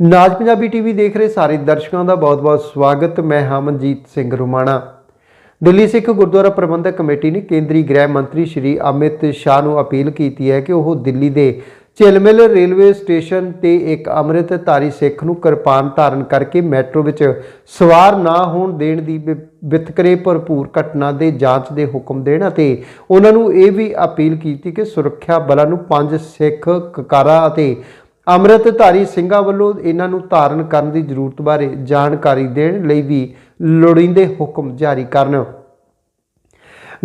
ਨਾਜ Punjabi TV ਦੇਖ ਰਹੇ ਸਾਰੇ ਦਰਸ਼ਕਾਂ ਦਾ ਬਹੁਤ-ਬਹੁਤ ਸਵਾਗਤ। ਮੈਂ ਹਮਨਜੀਤ ਸਿੰਘ ਰੁਮਾਣਾ। ਦਿੱਲੀ ਸਿੱਖ ਗੁਰਦੁਆਰਾ ਪ੍ਰਬੰਧਕ ਕਮੇਟੀ ਨੇ ਕੇਂਦਰੀ ਗ੍ਰਹਿ ਮੰਤਰੀ ਸ਼੍ਰੀ ਅਮਿਤ ਸ਼ਾਹ ਨੂੰ ਅਪੀਲ ਕੀਤੀ ਹੈ ਕਿ ਉਹ ਦਿੱਲੀ ਦੇ ਝਿਲਮਿਲ ਰੇਲਵੇ ਸਟੇਸ਼ਨ ਤੇ ਇੱਕ ਅੰਮ੍ਰਿਤਧਾਰੀ ਸਿੱਖ ਨੂੰ ਕਿਰਪਾਨ ਧਾਰਨ ਕਰਕੇ ਮੈਟਰੋ ਵਿੱਚ ਸਵਾਰ ਨਾ ਹੋਣ ਦੇਣ ਦੀ ਵਿ- ਵਿਤਕਰੇ ਭਰਪੂਰ ਘਟਨਾ ਦੇ ਜਾਂਚ ਦੇ ਹੁਕਮ ਦੇਣ ਅਤੇ ਉਹਨਾਂ ਨੂੰ ਇਹ ਵੀ ਅਪੀਲ ਕੀਤੀ ਕਿ ਸੁਰੱਖਿਆ ਬਲਾਂ ਨੂੰ ਪੰਜ ਸਿੱਖ ਕਕਾਰਾਂ ਅਤੇ ਅੰਮ੍ਰਿਤਧਾਰੀ ਸਿੰਘਾਂ ਵੱਲੋਂ ਇਹਨਾਂ ਨੂੰ ਧਾਰਨ ਕਰਨ ਦੀ ਜ਼ਰੂਰਤ ਬਾਰੇ ਜਾਣਕਾਰੀ ਦੇਣ ਲਈ ਵੀ ਲੋੜੀਂਦੇ ਹੁਕਮ ਜਾਰੀ ਕਰਨ।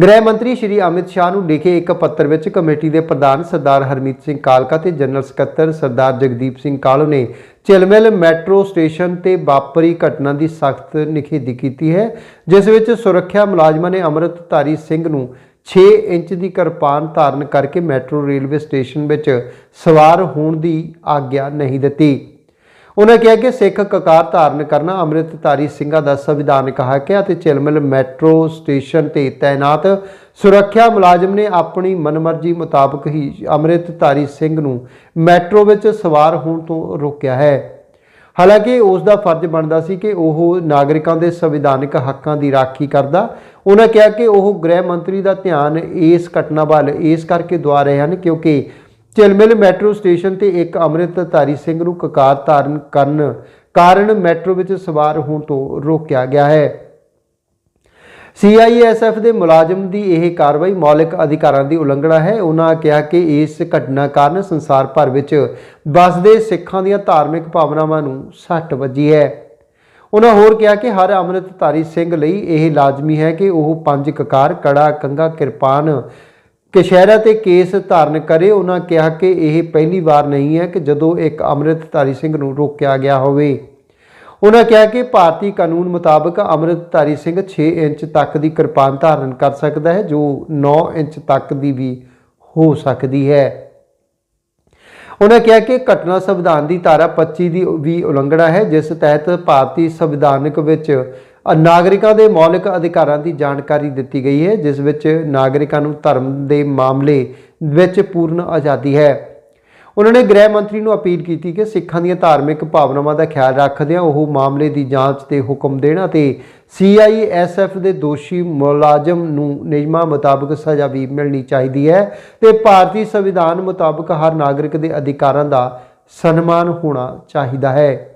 ਗ੍ਰਹਿ ਮੰਤਰੀ ਸ਼੍ਰੀ ਅਮਿਤ ਸ਼ਾਹ ਨੂੰ ਲਿਖੇ ਇੱਕ ਪੱਤਰ ਵਿੱਚ ਕਮੇਟੀ ਦੇ ਪ੍ਰਧਾਨ ਸਰਦਾਰ ਹਰਮੀਤ ਸਿੰਘ ਕਾਲਕਾ ਤੇ ਜਨਰਲ ਸਕੱਤਰ ਸਰਦਾਰ ਜਗਦੀਪ ਸਿੰਘ ਕਾਲੋ ਨੇ ਚਿਲਮਿਲ ਮੈਟਰੋ ਸਟੇਸ਼ਨ ਤੇ ਵਾਪਰੀ ਘਟਨਾ ਦੀ ਸਖਤ ਨਿਖੇਧੀ ਕੀਤੀ ਹੈ, ਜਿਸ ਵਿੱਚ ਸੁਰੱਖਿਆ ਮੁਲਾਜ਼ਮਾਂ ਨੇ ਅੰਮ੍ਰਿਤਧਾਰੀ ਸਿੰਘ ਨੂੰ 6 ਇੰਚ ਦੀ ਕਿਰਪਾਨ ਧਾਰਨ ਕਰਕੇ ਮੈਟਰੋ ਰੇਲਵੇ ਸਟੇਸ਼ਨ ਵਿੱਚ ਸਵਾਰ ਹੋਣ ਦੀ ਆਗਿਆ ਨਹੀਂ ਦਿੱਤੀ। ਉਹਨਾਂ ਕਿਹਾ ਕਿ ਸਿੱਖ ਕਕਾਰ ਧਾਰਨ ਕਰਨਾ ਅੰਮ੍ਰਿਤਧਾਰੀ ਸਿੰਘਾਂ ਦਾ ਸੰਵਿਧਾਨਕ ਹੱਕ ਹੈ ਅਤੇ ਚਿਲਮਿਲ ਮੈਟਰੋ ਸਟੇਸ਼ਨ ਤੇ ਤਾਇਨਾਤ ਸੁਰੱਖਿਆ ਮੁਲਾਜ਼ਮ ਨੇ ਆਪਣੀ ਮਨਮਰਜ਼ੀ ਮੁਤਾਬਕ ਹੀ ਅੰਮ੍ਰਿਤਧਾਰੀ ਸਿੰਘ ਨੂੰ ਮੈਟਰੋ ਵਿੱਚ ਸਵਾਰ ਹੋਣ ਤੋਂ ਰੋਕਿਆ ਹੈ। ਹਾਲਾਂਕਿ ਉਸ ਦਾ ਫਰਜ਼ ਬਣਦਾ ਸੀ ਕਿ ਉਹ ਨਾਗਰਿਕਾਂ ਦੇ ਸੰਵਿਧਾਨਕ ਹੱਕਾਂ ਦੀ ਰਾਖੀ ਕਰਦਾ। ਉਹਨਾਂ ਕਿਹਾ ਕਿ ਉਹ ਗ੍ਰਹਿ ਮੰਤਰੀ ਦਾ ਧਿਆਨ ਇਸ ਘਟਨਾ ਵੱਲ, ਇਸ ਕਰਕੇ ਦਵਾ ਰਹੇ ਹਨ ਕਿਉਂਕਿ ਝਿਲਮਿਲ ਮੈਟਰੋ ਸਟੇਸ਼ਨ ਤੇ ਇੱਕ ਅੰਮ੍ਰਿਤਧਾਰੀ ਸਿੰਘ ਨੂੰ ਕਕਾਰ ਧਾਰਨ ਕਰਨ ਕਾਰਨ ਮੈਟਰੋ ਵਿੱਚ ਸਵਾਰ ਹੋਣ ਤੋਂ ਰੋਕਿਆ ਗਿਆ ਹੈ। ਸੀਆਈਐਸਐਫ ਦੇ ਮੁਲਾਜ਼ਮ ਦੀ ਇਹ ਕਾਰਵਾਈ ਮੌਲਿਕ ਅਧਿਕਾਰਾਂ ਦੀ ਉਲੰਘਣਾ ਹੈ। ਉਹਨਾਂ ਕਿਹਾ ਕਿ ਇਸ ਘਟਨਾ ਕਾਰਨ ਸੰਸਾਰ ਭਰ ਵਿੱਚ ਵੱਸਦੇ ਸਿੱਖਾਂ ਦੀਆਂ ਧਾਰਮਿਕ ਭਾਵਨਾਵਾਂ ਨੂੰ ਸੱਟ ਵੱਜੀ ਹੈ। ਉਹਨਾਂ ਹੋਰ ਕਿਹਾ ਕਿ ਹਰ ਅੰਮ੍ਰਿਤਧਾਰੀ ਸਿੰਘ ਲਈ ਇਹ ਲਾਜ਼ਮੀ ਹੈ ਕਿ ਉਹ ਪੰਜ ਕਕਾਰ, ਕੜਾ ਕੰਗਾ ਕਿਰਪਾਨ, ਕਸ਼ਹਿਰਾ ਤੇ ਕੇਸ ਧਾਰਨ ਕਰੇ। ਉਹਨਾਂ ਕਿਹਾ ਕਿ ਇਹ ਪਹਿਲੀ ਵਾਰ ਨਹੀਂ ਹੈ ਕਿ ਜਦੋਂ ਇੱਕ ਅੰਮ੍ਰਿਤਧਾਰੀ ਸਿੰਘ ਨੂੰ ਰੋਕਿਆ ਗਿਆ ਹੋਵੇ। ਉਹਨਾਂ ਕਿਹਾ ਕਿ ਭਾਰਤੀ ਕਾਨੂੰਨ ਮੁਤਾਬਕ ਅੰਮ੍ਰਿਤਧਾਰੀ ਸਿੰਘ 6 ਇੰਚ ਤੱਕ ਦੀ ਕਿਰਪਾਨ ਧਾਰਨ ਕਰ ਸਕਦਾ ਹੈ, ਜੋ 9 ਇੰਚ ਤੱਕ ਦੀ ਵੀ ਹੋ ਸਕਦੀ ਹੈ। ਉਹਨਾਂ ਕਿਹਾ ਕਿ ਘਟਨਾ ਸੰਵਿਧਾਨ ਦੀ ਧਾਰਾ 25 ਦੀ ਵੀ ਉਲੰਘਣਾ ਹੈ, ਜਿਸ ਤਹਿਤ ਭਾਰਤੀ ਸੰਵਿਧਾਨਕ ਵਿੱਚ ਨਾਗਰਿਕਾਂ ਦੇ ਮੌਲਿਕ ਅਧਿਕਾਰਾਂ ਦੀ ਜਾਣਕਾਰੀ ਦਿੱਤੀ ਗਈ ਹੈ, ਜਿਸ ਵਿੱਚ ਨਾਗਰਿਕਾਂ ਨੂੰ ਧਰਮ ਦੇ ਮਾਮਲੇ ਵਿੱਚ ਪੂਰਨ ਆਜ਼ਾਦੀ ਹੈ। ਉਹਨਾਂ ਨੇ ਗ੍ਰਹਿ ਮੰਤਰੀ ਨੂੰ ਅਪੀਲ ਕੀਤੀ ਕਿ ਸਿੱਖਾਂ ਦੀਆਂ ਧਾਰਮਿਕ ਭਾਵਨਾਵਾਂ ਦਾ ਖਿਆਲ ਰੱਖਦਿਆਂ ਉਹ ਮਾਮਲੇ ਦੀ ਜਾਂਚ ਤੇ ਹੁਕਮ ਦੇਣ ਅਤੇ ਸੀਆਈਐਸਐਫ ਦੇ ਦੋਸ਼ੀ ਮੁਲਾਜ਼ਮ ਨੂੰ ਨਿਯਮਾਂ ਮੁਤਾਬਕ ਸਜ਼ਾ ਵੀ ਮਿਲਣੀ ਚਾਹੀਦੀ ਹੈ ਤੇ ਭਾਰਤੀ ਸੰਵਿਧਾਨ ਮੁਤਾਬਕ ਹਰ ਨਾਗਰਿਕ ਦੇ ਅਧਿਕਾਰਾਂ ਦਾ ਸਨਮਾਨ ਹੋਣਾ ਚਾਹੀਦਾ ਹੈ।